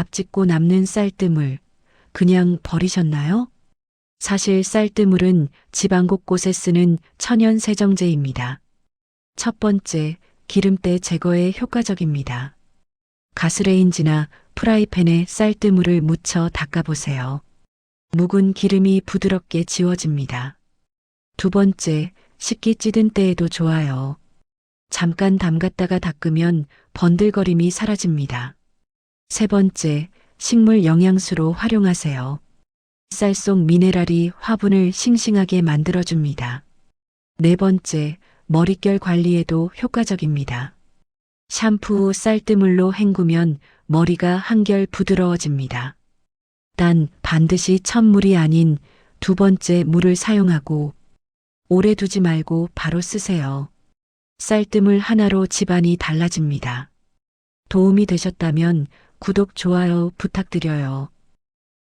밥 짓고 남는 쌀뜨물 그냥 버리셨나요? 사실 쌀뜨물은 집안 곳곳에 쓰는 천연 세정제입니다. 첫 번째, 기름때 제거에 효과적입니다. 가스레인지나 프라이팬에 쌀뜨물을 묻혀 닦아보세요. 묵은 기름이 부드럽게 지워집니다. 두 번째, 식기 찌든 때에도 좋아요. 잠깐 담갔다가 닦으면 번들거림이 사라집니다. 세 번째, 식물 영양수로 활용하세요. 쌀 속 미네랄이 화분을 싱싱하게 만들어줍니다. 네 번째, 머릿결 관리에도 효과적입니다. 샴푸 후 쌀뜨물로 헹구면 머리가 한결 부드러워집니다. 단 반드시 첫물이 아닌 두 번째 물을 사용하고 오래 두지 말고 바로 쓰세요. 쌀뜨물 하나로 집안이 달라집니다. 도움이 되셨다면 구독, 좋아요 부탁드려요.